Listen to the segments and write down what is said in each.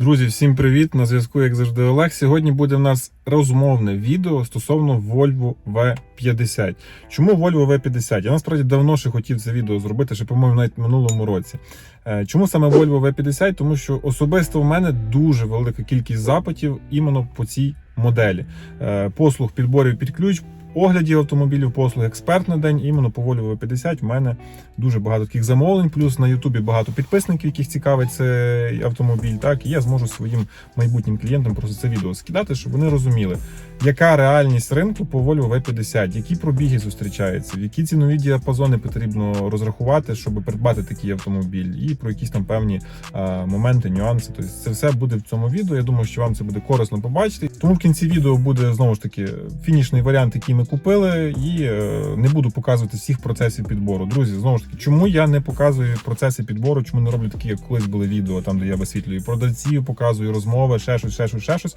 Друзі, всім привіт! На зв'язку, як завжди, Олег. Сьогодні буде в нас розмовне відео стосовно Volvo V50. Чому Volvo V50? Я насправді давно ще хотів це відео зробити, ще, по-моєму, навіть в минулому році. Е, Чому саме Volvo V50? Тому що особисто в мене дуже велика кількість запитів іменно по цій моделі. Е, Послуг підборів під ключ. Оглядів автомобілів, послуг експерт на день, іменно по Volvo V50 в мене дуже багато таких замовлень. Плюс на Ютубі багато підписників, яких цікавить цей автомобіль. Так і я зможу своїм майбутнім клієнтам просто це відео скидати, щоб вони розуміли, яка реальність ринку по Volvo V50, які пробіги зустрічаються, в які цінові діапазони потрібно розрахувати, щоб придбати такий автомобіль, і про якісь там певні а, моменти, нюанси. Тобто це все буде в цьому відео. Я думаю, що вам це буде корисно побачити. Тому в кінці відео буде знову ж таки фінішний варіант, який ми купили, і е, не буду показувати всіх процесів підбору. Друзі, знову ж таки, чому я не показую процеси підбору, чому не роблю такі, як колись були відео, там де я висвітлюю продавців, показую розмови, ще щось, ще щось, ще щось.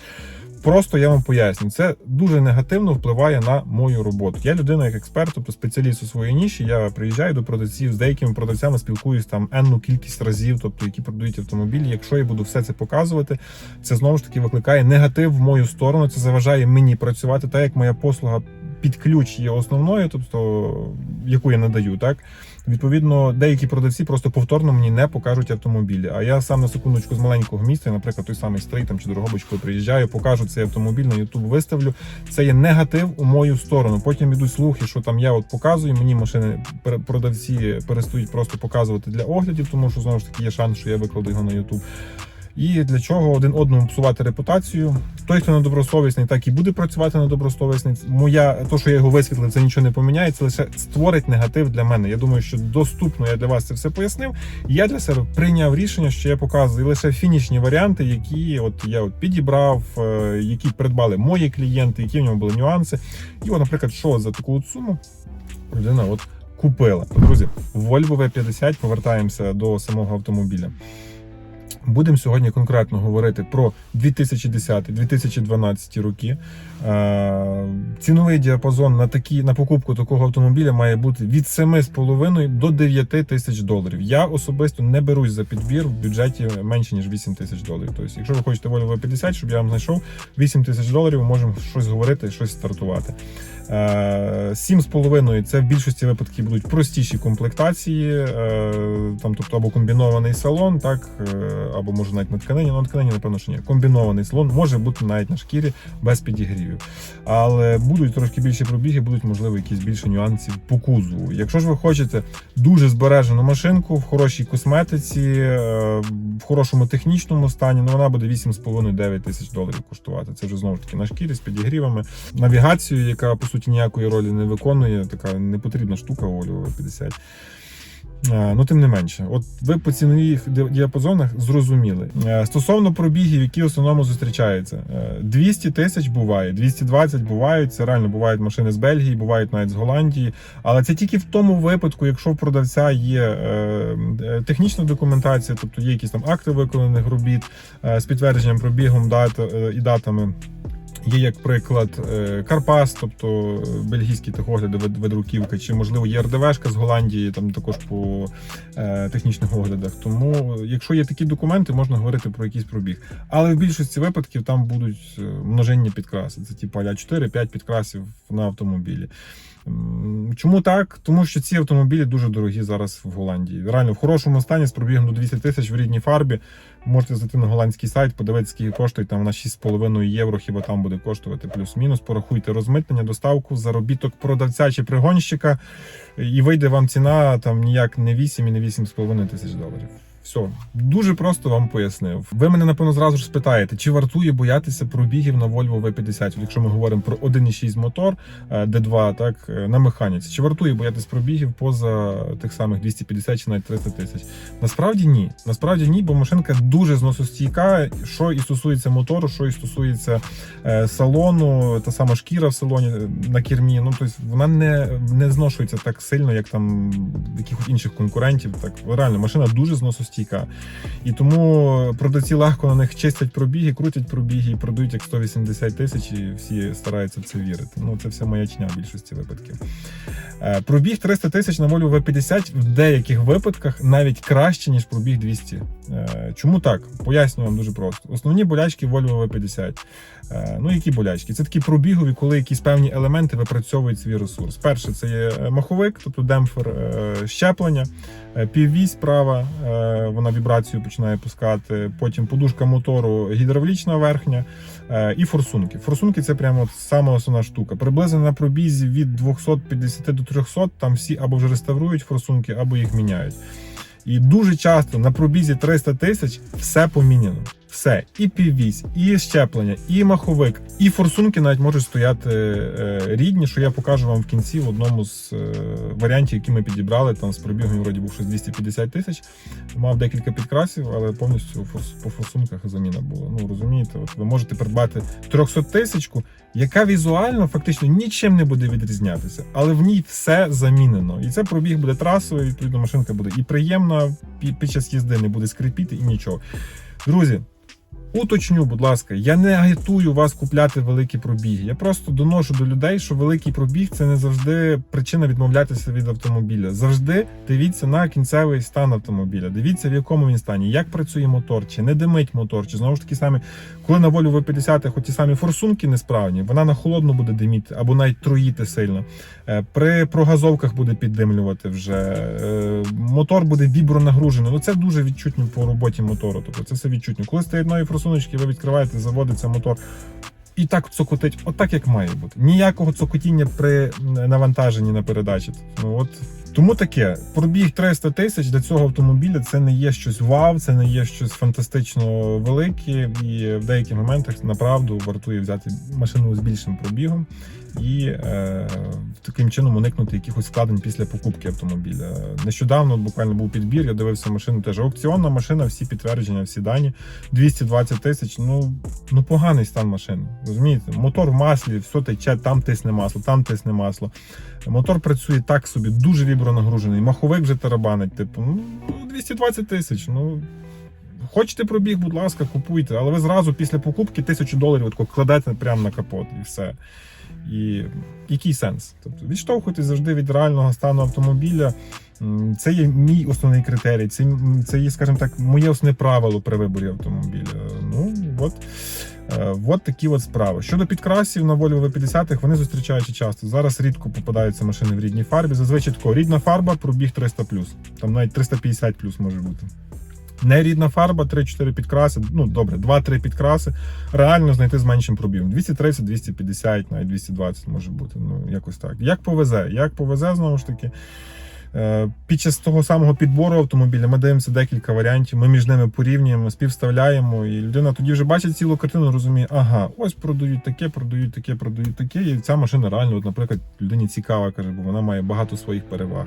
Просто я вам поясню, це дуже негативно впливає на мою роботу. Я людина як експерт, тобто спеціаліст у своїй ніші. Я приїжджаю до продавців з деякими продавцями, спілкуюсь там енну кількість разів, тобто які продають автомобілі. Якщо я буду все це показувати, це знову ж таки викликає негатив в мою сторону. Це заважає мені працювати, так як моя послуга під ключ є основною, тобто яку я надаю, так. Відповідно, деякі продавці просто повторно мені не покажуть автомобілі. А я сам на секундочку з маленького міста, наприклад, той самий стрий там чи Дорогобич, коли приїжджаю, покажу цей автомобіль на YouTube виставлю. Це є негатив у мою сторону. Потім ідуть слухи, що там я от показую. Мені машини продавці перестають просто показувати для оглядів, тому що знову ж таки є шанс, що я викладу його на YouTube. І для чого один одному псувати репутацію? Той, хто недобросовісний, так і буде працювати на добросовісний. Моя то, що я його висвітлив, це нічого не поміняє, це лише створить негатив для мене. Я думаю, що доступно я для вас це все пояснив. Я для себе прийняв рішення, що я показую лише фінішні варіанти, які от я от підібрав, е, які придбали мої клієнти, які в ньому були нюанси. І, от, наприклад, що за таку от суму людина от купила. Друзі, Volvo V50 повертаємося до самого автомобіля. Будемо сьогодні конкретно говорити про 2010-2012 роки. Е, Ціновий діапазон на такі на покупку такого автомобіля має бути від 7,5 до 9 тисяч доларів. Я особисто не берусь за підбір в бюджеті менше ніж 8 тисяч доларів. Тобто, якщо ви хочете Volvo V50, щоб я вам знайшов 8 тисяч доларів, можемо щось говорити, щось стартувати. Е, 7,5 це в більшості випадків будуть простіші комплектації, е, там, тобто або комбінований салон, так, е, або може навіть на тканині, ну на тканині, напевно, що ні. Комбінований салон може бути навіть на шкірі без підігрівів. Але будуть трошки більші пробіги, будуть, можливо, якісь більше нюансів по кузову. Якщо ж ви хочете дуже збережену машинку в хорошій косметиці, е, в хорошому технічному стані, ну вона буде 8,5-9 тисяч доларів коштувати. Це вже знову ж таки на шкірі з підігрівами. Навігацію, яка по суті ніякої ролі не виконує, така непотрібна штука у 50. Е, Ну, тим не менше, от ви по цінових діапазонах зрозуміли. Е, Стосовно пробігів, які в основному зустрічаються, Е, 200 тисяч буває, 220 бувають. Це реально бувають машини з Бельгії, бувають навіть з Голландії. Але це тільки в тому випадку, якщо в продавця є е, е, технічна документація, тобто є якісь там акти виконаних робіт е, з підтвердженням пробігом дат е, і датами. Є як приклад е, Карпас, тобто е, бельгійські тихогляди, вед- ведруківка, чи можливо є РДВшка з Голландії, там також по е, технічних оглядах. Тому, якщо є такі документи, можна говорити про якийсь пробіг. Але в більшості випадків там будуть множинні підкраси. Це типу а 4-5 підкрасів на автомобілі. Чому так? Тому що ці автомобілі дуже дорогі зараз в Голландії. Реально в хорошому стані з пробігом до 200 тисяч в рідній фарбі. Можете зайти на голландський сайт, подивитися, скільки коштує. Там вона 6,5 євро, хіба там буде коштувати плюс-мінус. Порахуйте розмитнення, доставку, заробіток продавця чи пригонщика, і вийде вам ціна там ніяк не 8 і не 8,5 тисяч доларів. Все, дуже просто вам пояснив. Ви мене напевно зразу ж спитаєте, чи вартує боятися пробігів на Volvo V50, якщо ми говоримо про 1,6 мотор е, D2, так е, на механіці. Чи вартує боятися пробігів поза тих самих 250 чи навіть 300 тисяч? Насправді ні. Насправді ні, бо машинка дуже зносостійка, що і стосується мотору, що і стосується е, салону, та сама шкіра в салоні е, на кермі. Ну тобто вона не, не зношується так сильно, як там якихось інших конкурентів. Так реально машина дуже зносостійка. Зносостійка. І тому продавці легко на них чистять пробіги, крутять пробіги і продають як 180 тисяч, і всі стараються в це вірити. Ну це все маячня в більшості випадків. Е, Пробіг 300 тисяч на Volvo V50 в деяких випадках навіть краще, ніж пробіг 200. Е, Чому так? Пояснюю вам дуже просто. Основні болячки Volvo V50. Е, Ну, які болячки? Це такі пробігові, коли якісь певні елементи випрацьовують свій ресурс. Перше, це є маховик, тобто демпфер щеплення, піввісь права, е, вона вібрацію починає пускати. Потім подушка мотору гідравлічна верхня е, і форсунки. Форсунки це прямо сама основна штука. Приблизно на пробізі від 250 до 300 там всі або вже реставрують форсунки, або їх міняють. І дуже часто на пробізі 300 тисяч все поміняно. Все, і піввісь, і щеплення, і маховик, і форсунки навіть можуть стояти е, рідні, що я покажу вам в кінці в одному з е, варіантів, які ми підібрали. Там з пробігом вроді був щось 250 тисяч. Мав декілька підкрасів, але повністю по форсунках заміна була. Ну розумієте, от ви можете придбати 300 тисячку, яка візуально фактично нічим не буде відрізнятися, але в ній все замінено. І це пробіг буде трасовий, відповідно, машинка буде і приємна під час їзди, не буде скрипіти і нічого. Друзі. Уточню, будь ласка, я не агітую вас купляти великі пробіги. Я просто доношу до людей, що великий пробіг це не завжди причина відмовлятися від автомобіля. Завжди дивіться на кінцевий стан автомобіля. Дивіться, в якому він стані, як працює мотор, чи не димить мотор, чи знову ж таки самі, коли на волю V50 хоч ті самі форсунки несправні, вона на холодно буде диміти або навіть троїти сильно. Е, При прогазовках буде піддимлювати вже. е, Мотор буде вібронагружений. Ну це дуже відчутно по роботі мотору. Тобто це все відчутно. Коли стоять нові форсуночки, ви відкриваєте, заводиться мотор. І так цокотить, отак як має бути. Ніякого цокотіння при навантаженні на передачі. Ну от тому таке пробіг 300 тисяч для цього автомобіля. Це не є щось вау, це не є щось фантастично велике, і в деяких моментах направду вартує взяти машину з більшим пробігом і е, таким чином уникнути якихось складень після покупки автомобіля. Нещодавно буквально був підбір. Я дивився машину. Теж аукціонна машина, всі підтвердження, всі дані 220 тисяч. Ну ну поганий стан машини. Розумієте, мотор в маслі, все тече, там тисне масло, там тисне масло. Мотор працює так собі, дуже вібронагружений. Маховик вже тарабанить. Типу, ну 220 тисяч. Ну хочете пробіг, будь ласка, купуйте, але ви зразу після покупки тисячу доларів кладете прямо на капот і все. І який сенс? Тобто відштовхуйтесь завжди від реального стану автомобіля. Це є мій основний критерій, це, це є, скажімо так, моє основне правило при виборі автомобіля. Ну от, е, от такі от справи. Щодо підкрасів на Volvo V50, вони зустрічаються часто. Зараз рідко попадаються машини в рідній фарбі. Зазвичай тако, рідна фарба, пробіг 300 Там навіть 350 може бути. Нерідна фарба, 3-4 підкраси, ну добре, 2-3 підкраси. Реально знайти з меншим пробігом. 230, 250, навіть 220 може бути. Ну, якось так. Як повезе? Як повезе, знову ж таки. Е, Під час того самого підбору автомобіля ми дивимося декілька варіантів, ми між ними порівнюємо, співставляємо, і людина тоді вже бачить цілу картину, розуміє, ага, ось продають таке, продають таке, продають таке. І ця машина реально, от, наприклад, людині цікава, каже, бо вона має багато своїх переваг.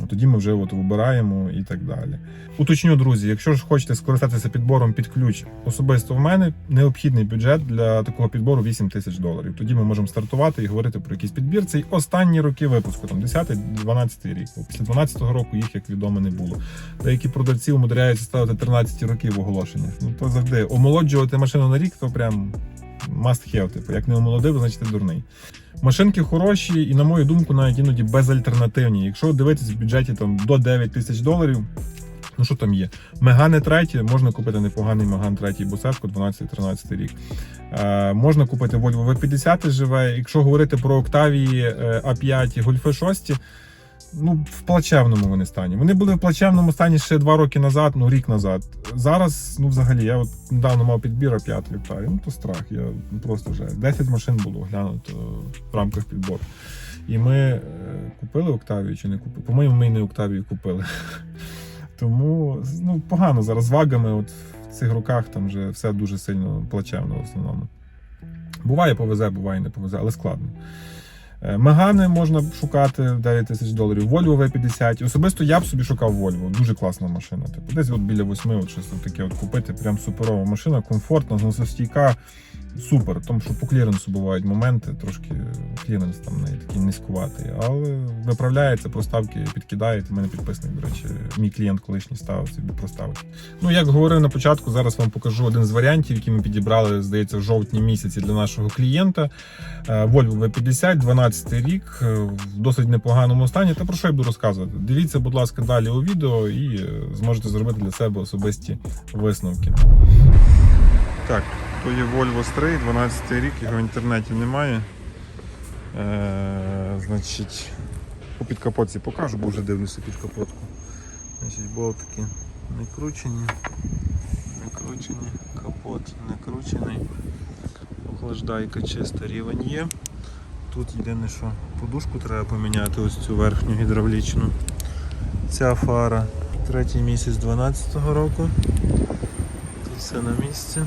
Ну, Тоді ми вже от вибираємо і так далі. Уточню, друзі, якщо ж хочете скористатися підбором під ключ, особисто в мене необхідний бюджет для такого підбору 8 тисяч доларів. Тоді ми можемо стартувати і говорити про якийсь підбір. Це й останні роки випуску, там 10-12 рік. Після 12-го року їх, як відомо, не було. Деякі продавці умудряються ставити 13 роки в оголошеннях. Ну то завжди омолоджувати машину на рік, то прям must have. Типу, як не омолодив, значить ти дурний. Машинки хороші і, на мою думку, навіть іноді безальтернативні. Якщо дивитись в бюджеті там до 9 тисяч доларів, ну що там є? Мегани треті, можна купити непоганий Меган третій босешку 12-13 рік. Е, можна купити Volvo V50 живе. Якщо говорити про Octavia е, A5 і Golf 6, ну, в плачевному вони стані. Вони були в плачевному стані ще два роки назад, ну рік назад. Зараз, ну взагалі, я от недавно мав підбір А5 Octavia, ну то страх. Я просто вже 10 машин було глянуто в рамках підбору. І ми е, купили Octavia чи не купили? По-моєму, ми і не Octavia купили. Тому ну, погано зараз з вагами. От в цих роках там вже все дуже сильно плачевно в основному. Буває повезе, буває не повезе, але складно. Е, Мегани можна шукати 9 тисяч доларів. Volvo V50. Особисто я б собі шукав Volvo. Дуже класна машина. Типу, десь от біля 8 от щось таке от купити. Прям суперова машина, комфортна, зносостійка. Супер, тому що по кліренсу бувають моменти, трошки кліренс там не такий низькуватий, але виправляється, проставки підкидають. Мене підписник, до речі, мій клієнт колишній ставив собі проставити. Ну, як говорив на початку, зараз вам покажу один з варіантів, які ми підібрали, здається, в жовтні місяці для нашого клієнта. Е, Volvo V50, 12 рік, е, в досить непоганому стані. Та про що я буду розказувати? Дивіться, будь ласка, далі у відео і е, зможете зробити для себе особисті висновки. Так, то є Volvo Stray, 12 рік, його в інтернеті немає. Е, значить, по підкапотці покажу, бо вже дивлюся під капотку. Значить, болтики не кручені, не кручені, капот не кручений. Охлаждайка чиста, рівень є. Тут єдине, що подушку треба поміняти, ось цю верхню гідравлічну. Ця фара третій місяць 12-го року. Тут все на місці.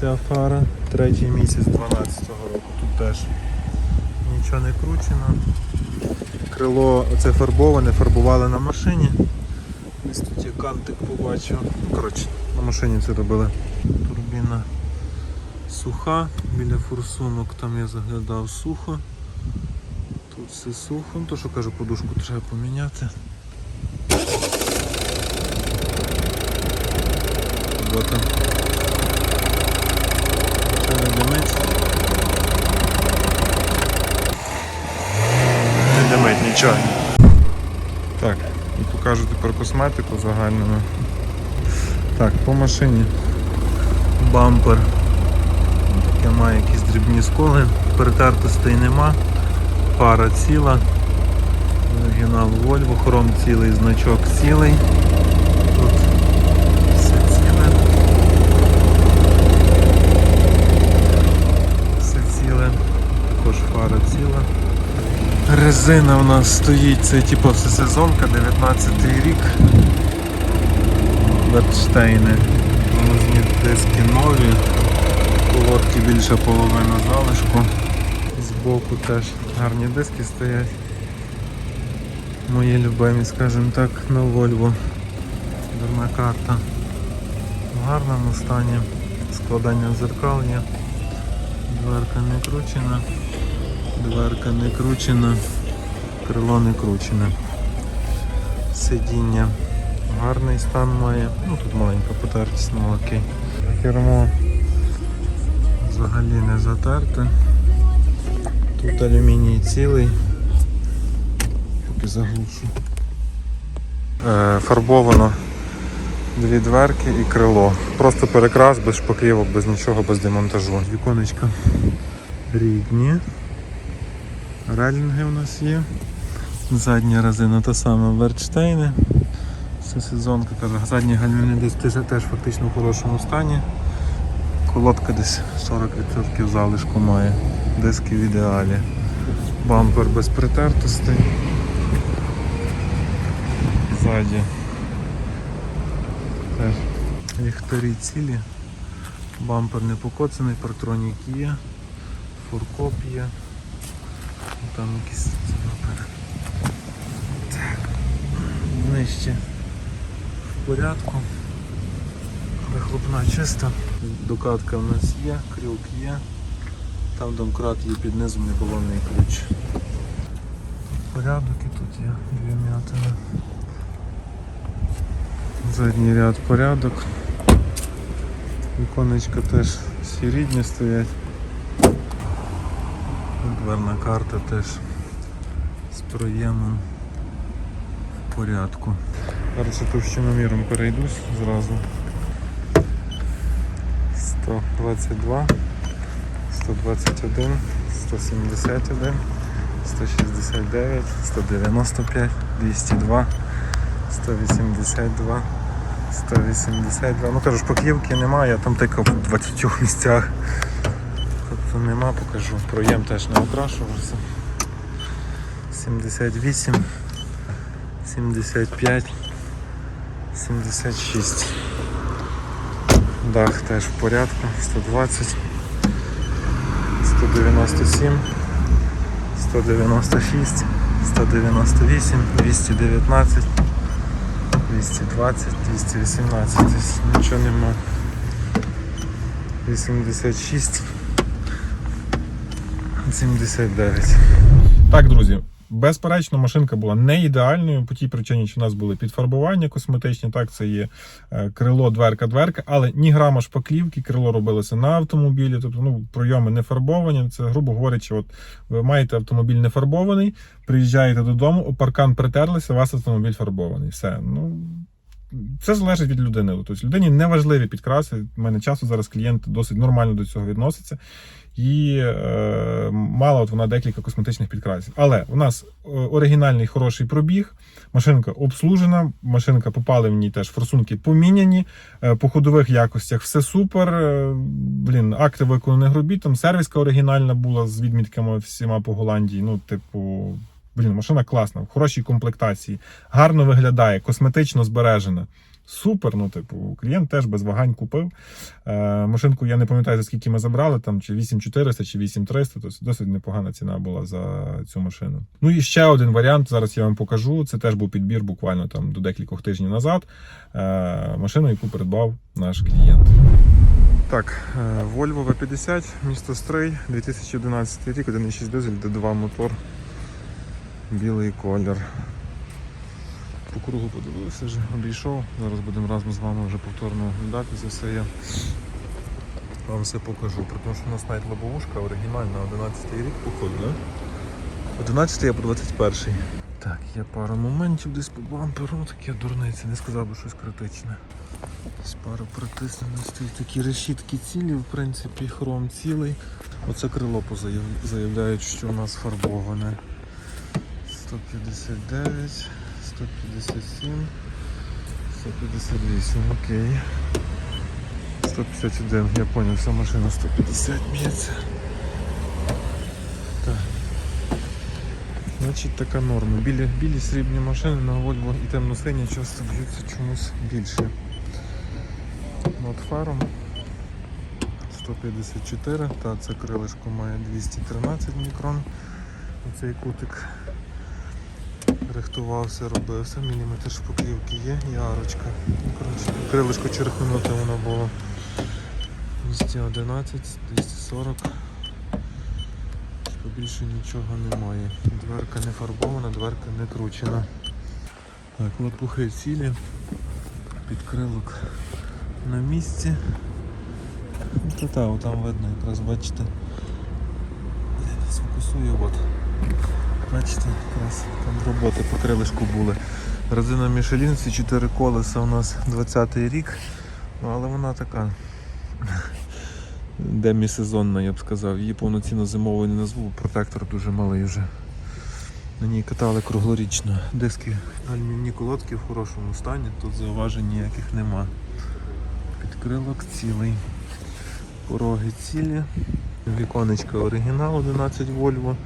Ця фара третій місяць 12-го року. Тут теж нічого не кручено. Крило оце фарбоване, фарбували на машині. Ось тут є кантик побачив. Коротше, на машині це робили. Турбіна суха, біля форсунок там я заглядав сухо. Тут все сухо. Ну то що кажу, подушку треба поміняти. Робота. Це не димить. Нічого. Так, і покажу тепер косметику загальну. Так, по машині. Бампер. Таке має якісь дрібні сколи, перетертостей нема, пара ціла, оригінал Volvo, хром цілий, значок цілий. Тут все ціле. Все ціле, також фара ціла. Резина в нас стоїть, це типу всесезонка, 19 рік. Бертштейни. Тормозні диски нові. Колодки більше половина залишку. Збоку теж гарні диски стоять. Мої любимі, скажімо так, на Volvo. Дверна карта в гарному стані. Складання дзеркал є. Дверка не кручена. Дверка не кручена. Крило не кручене. Сидіння гарний стан має. Ну тут маленька потертість, ну окей. Кермо взагалі не затерте. Тут алюміній цілий. Поки заглушу. Е, фарбовано дві дверки і крило. Просто перекрас без шпаклівок, без нічого, без демонтажу. Віконечка рідні. Релінги у нас є. Задня резина та сама Верчтейни. Це сезонка, задні гальмівні диск теж фактично в хорошому стані. Колодка десь 40% залишку має. Диски в ідеалі. Бампер без притертостей. Ззаді. Теж ліхтарі цілі. Бампер не покоцаний, партронік є, фуркоп є. Там якісь царапини. Нижче в порядку. Вихлопна чиста. Докатка в нас є, крюк є. Там домкрат є під низом неполонний ключ. Порядок і тут є дві м'ятини. Задній ряд порядок. Віконечка теж всі рідні стоять. Дверна карта теж з проємом порядку. Зараз я товщиноміром перейдусь зразу. 122, 121, 171, 169, 195, 202, 182, 182. Ну кажу, шпаклівки немає, я там тикав в 20 місцях. Тобто нема, покажу. Проєм теж не окрашувався. 78, 75, 76. Дах теж в порядку, 120, 197, 196, 198, 219, 220, 218. Тобто нічого нема. 86. 79. Так, друзі. Безперечно, машинка була не ідеальною по тій причині, що в нас були підфарбування косметичні. Так, це є е, крило, дверка, дверка, але ні грама шпаклівки, крило робилося на автомобілі. Тобто, ну пройоми не фарбовані. Це, грубо говорячи, от ви маєте автомобіль не фарбований, приїжджаєте додому, паркан притерлися, у вас автомобіль фарбований. Все. Ну це залежить від людини. Тобто людині не важливі підкраси. У мене часто зараз клієнти досить нормально до цього відносяться. І е, мала от вона декілька косметичних підкрасів. Але у нас е, оригінальний хороший пробіг, машинка обслужена, машинка по паливній теж форсунки поміняні, е, по ходових якостях все супер. Е, блін, акти виконаних робіт, там сервіска оригінальна була з відмітками всіма по Голландії. Ну, типу, блін, машина класна, в хорошій комплектації, гарно виглядає, косметично збережена. Супер, ну типу, клієнт теж без вагань купив. Е, машинку я не пам'ятаю, за скільки ми забрали, там чи 8400, чи 8300, тобто досить непогана ціна була за цю машину. Ну і ще один варіант, зараз я вам покажу. Це теж був підбір буквально там до декількох тижнів назад. Е, машину, яку придбав наш клієнт. Так, е, Volvo V50, місто Стрий, 2011 рік, 1.6 дизель, D2 мотор, білий колір. По кругу подивився вже, обійшов. Зараз будемо разом з вами вже повторно оглядати за все. Я вам все покажу. При тому, що у нас навіть лобовушка оригінальна, 11 рік походу, да? 11 а по 21. Так, є пара моментів десь по бамперу, таке дурниці, не сказав би щось критичне. Десь пара притисненостей, такі решітки цілі, в принципі, хром цілий. Оце крило позаяв- заявляють, що у нас фарбоване. 159, 157, 158, окей. 151, я понял, вся машина 150 б'ється. Так. Значить така норма. Білі, білі срібні машини на Volvo і темно-сині часто б'ються чомусь більше. Над фаром 154, та це крилишко має 213 мікрон. Оцей кутик рихтувався, робився, міліметр шпаклівки є і арочка. Коротше, крилишко черкнути воно було 211, 240. Побільше нічого немає. Дверка не фарбована, дверка не кручена. Так, лопухи цілі, підкрилок на місці. Ну, Та та, там видно, якраз бачите. Блін, Сфокусую от. Бачите, якраз там роботи по крилишку були. Резина Мішелін, ці 4 колеса у нас 20-й рік, ну, але вона така демісезонна, я б сказав. Її повноцінно зимовою не назву, протектор дуже малий вже. На ній катали круглорічно. Диски алюмінні колодки в хорошому стані, тут зауважень ніяких нема. Підкрилок цілий. Пороги цілі. Віконечка оригінал 11 Volvo.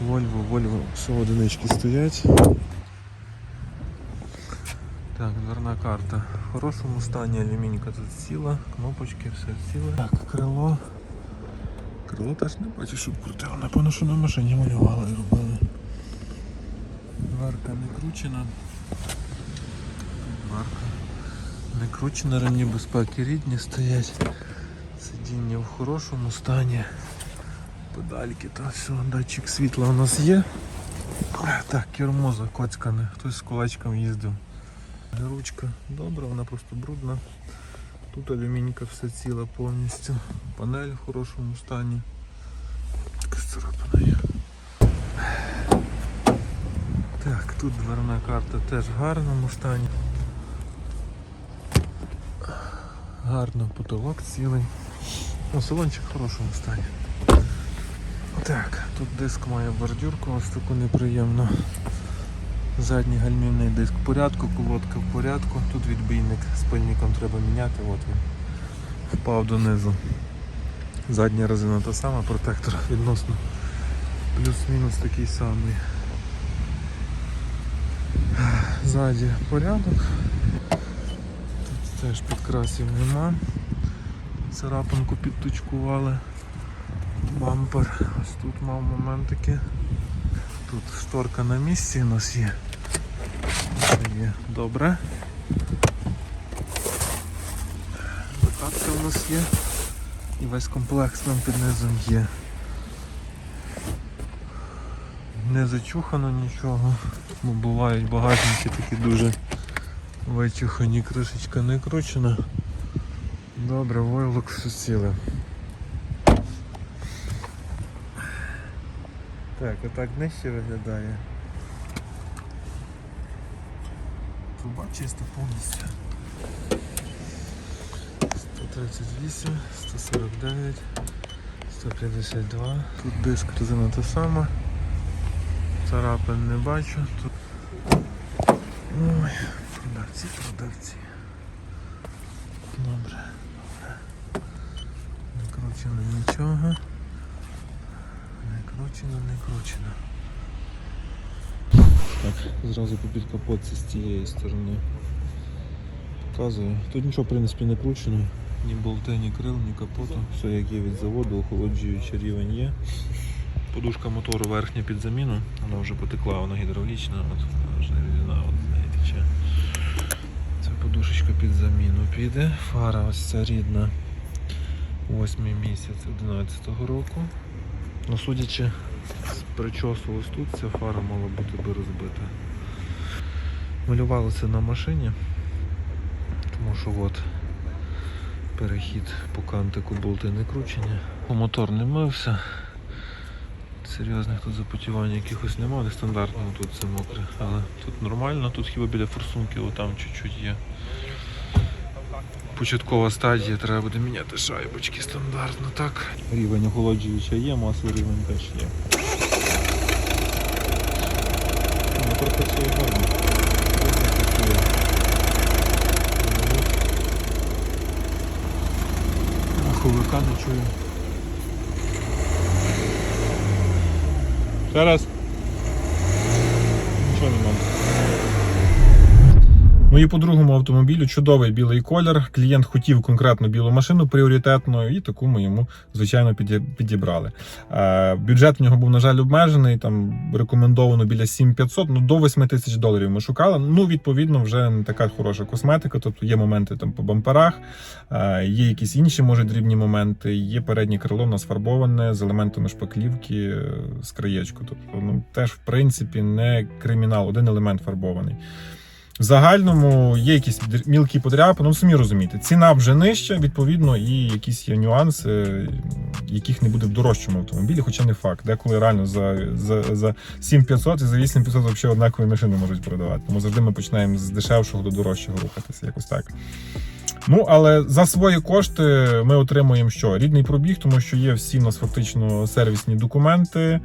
Volvo, Volvo, все одинички стоять. Так, дверна карта в хорошому стані, алюмінька тут ціла, кнопочки, все ціле. Так, крило. Крило теж не бачу, щоб крутило. Напевно, що на машині малювали і робили. Дверка не кручена. Дверка не кручена, ремні безпеки рідні стоять. Сидіння в хорошому стані. Педальки та все, датчик світла у нас є. Так, кермо закоцькане, хтось з кулачком їздив. Ручка добра, вона просто брудна. Тут алюмінька все ціла повністю. Панель в хорошому стані. Така. Так, тут дверна карта теж в гарному стані. Гарно потолок цілий. Ну, салончик в хорошому стані. Так, тут диск має бордюрку, ось таку неприємну. Задній гальмівний диск в порядку, колодка в порядку. Тут відбійник з пильником треба міняти, от він впав донизу. Задня резина та сама, протектор відносно плюс-мінус такий самий. Ззаді порядок. Тут теж підкрасів нема. Царапинку підточкували. Бампер. Ось тут мав моментики. Тут шторка на місці у нас є. Є добре. Закатка у нас є. І весь комплекс там під низом є. Не зачухано нічого, бо бувають багажники такі дуже вичухані, кришечка не кручена. Добре, войлок все ціле. Так, отак нижче виглядає. Труба чиста повністю. 138, 149, 152. Тут диск резина та сама. Царапин не бачу. Тут... Ой, продавці, продавці. Добре, добре. Не кручено нічого. Кручено, не кручено. Так, зразу попід капотці з цієї сторони. Показую. Тут нічого, в принципі, не кручено. Ні болти, ні крил, ні капоту. Все як є від заводу, охолоджуючий рівень є. Подушка мотору верхня під заміну, вона вже потекла, вона гідравлічна, от вже рідина от неї тече. Це подушечка під заміну піде. Фара ось ця рідна. 8 місяць 11 року. Ну, судячи з причосу ось тут, ця фара мала бути би розбита. Малювалося на машині, тому що от перехід по кантику болти не кручені. Мотор не мився. Серйозних тут запотівань якихось немає, де стандартно тут це мокре. Але тут нормально, тут хіба біля форсунки отам чуть-чуть є. Початкова стадія, треба буде міняти шайбочки стандартно, так. Рівень охолоджувача є, масовий рівень теж є. Мотор працює гарно. Маховика не чую. Зараз. Нічого немає. Ну і по другому автомобілю чудовий білий колір. Клієнт хотів конкретно білу машину пріоритетну, і таку ми йому звичайно підібрали. Е, бюджет в нього був, на жаль, обмежений. Там рекомендовано біля 7500, ну до 8 тисяч доларів ми шукали. Ну, відповідно, вже не така хороша косметика. Тобто є моменти там по бамперах, е, є якісь інші, може, дрібні моменти. Є переднє крило фарбоване з елементами шпаклівки е, з краєчку. Тобто, ну теж в принципі не кримінал, один елемент фарбований. В загальному є якісь мілкі подряпини, ну самі розумієте, ціна вже нижча, відповідно, і якісь є нюанси, яких не буде в дорожчому автомобілі, хоча не факт. Деколи реально за, за, за 7500 і за 8500 взагалі однакові машини можуть продавати. Тому завжди ми починаємо з дешевшого до дорожчого рухатися, якось так. Ну, але за свої кошти ми отримуємо що? Рідний пробіг, тому що є всі у нас фактично сервісні документи.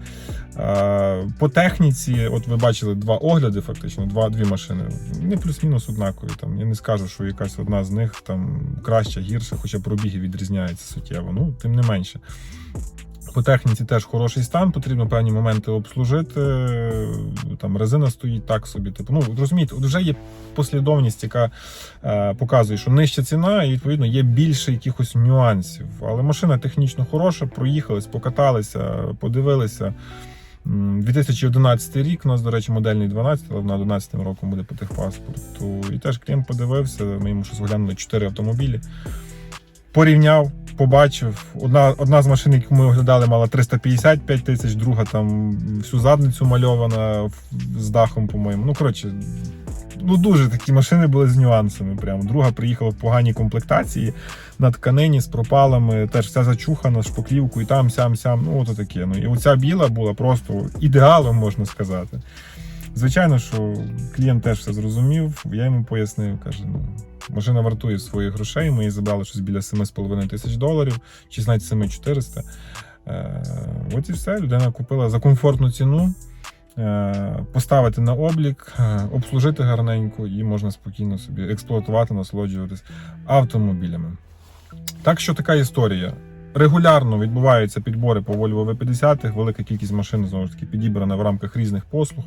Е, По техніці, от ви бачили два огляди, фактично, два, дві машини. Не плюс-мінус однакові. Там, я не скажу, що якась одна з них там краща, гірша, хоча пробіги відрізняються суттєво. Ну, тим не менше. По техніці теж хороший стан, потрібно певні моменти обслужити. Там резина стоїть так собі. Типу, ну розумієте, вже є послідовність, яка е, показує, що нижча ціна, і відповідно є більше якихось нюансів. Але машина технічно хороша, проїхались, покаталися, подивилися. 2011 рік, у нас, до речі, модельний 12, але вона 11 роком буде по техпаспорту. І теж клієнт подивився, ми йому щось оглянули 4 автомобілі. Порівняв, побачив. Одна, одна з машин, яку ми оглядали, мала 355 тисяч, друга там всю задницю мальована з дахом, по-моєму. Ну, коротше, ну дуже такі машини були з нюансами. Прямо. Друга приїхала в поганій комплектації на тканині з пропалами, теж вся зачухана, з шпаклівкою, там, сям, сям. Ну, ото таке. Ну, і оця біла була просто ідеалом, можна сказати. Звичайно, що клієнт теж все зрозумів. Я йому пояснив, каже, ну. Машина вартує своїх грошей. Ми її забрали щось біля 7,5 тисяч доларів, чи навіть 7400. Е, от і все. Людина купила за комфортну ціну, е, поставити на облік, е, обслужити гарненько і можна спокійно собі експлуатувати, насолоджуватись автомобілями. Так що така історія. Регулярно відбуваються підбори по Volvo V50, велика кількість машин знову ж таки підібрана в рамках різних послуг.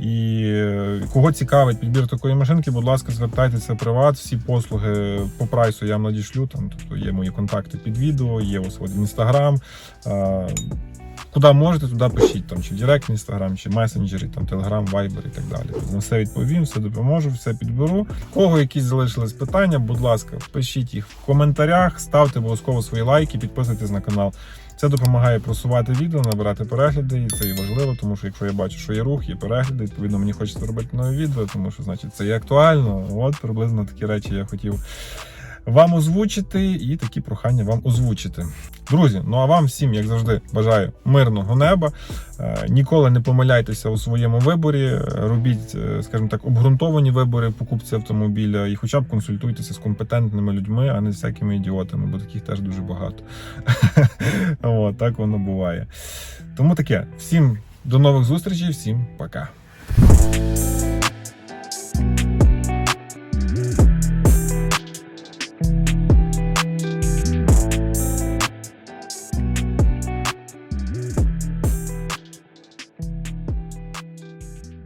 І е, кого цікавить підбір такої машинки, будь ласка, звертайтеся в приват. Всі послуги по прайсу я вам надішлю. Там тобто є мої контакти під відео, є ось от інстаграм. Куди можете, туди пишіть там, чи в Директ, Інстаграм, чи месенджері, там Телеграм, Вайбер і так далі. На все відповім, все допоможу, все підберу. У Кого якісь залишились питання, будь ласка, пишіть їх в коментарях, ставте обов'язково свої лайки, підписуйтесь на канал. Це допомагає просувати відео, набирати перегляди, і це і важливо, тому що якщо я бачу, що є рух, є перегляди, відповідно мені хочеться робити нові відео, тому що значить це є актуально. От приблизно такі речі я хотів вам озвучити і такі прохання вам озвучити. Друзі, ну а вам всім, як завжди, бажаю мирного неба. Е, Ніколи не помиляйтеся у своєму виборі. е, Робіть, е, скажімо так, обґрунтовані вибори покупці автомобіля і хоча б консультуйтеся з компетентними людьми, а не з всякими ідіотами, бо таких теж дуже багато. От, так воно буває. Тому таке. Всім до нових зустрічей, всім пока.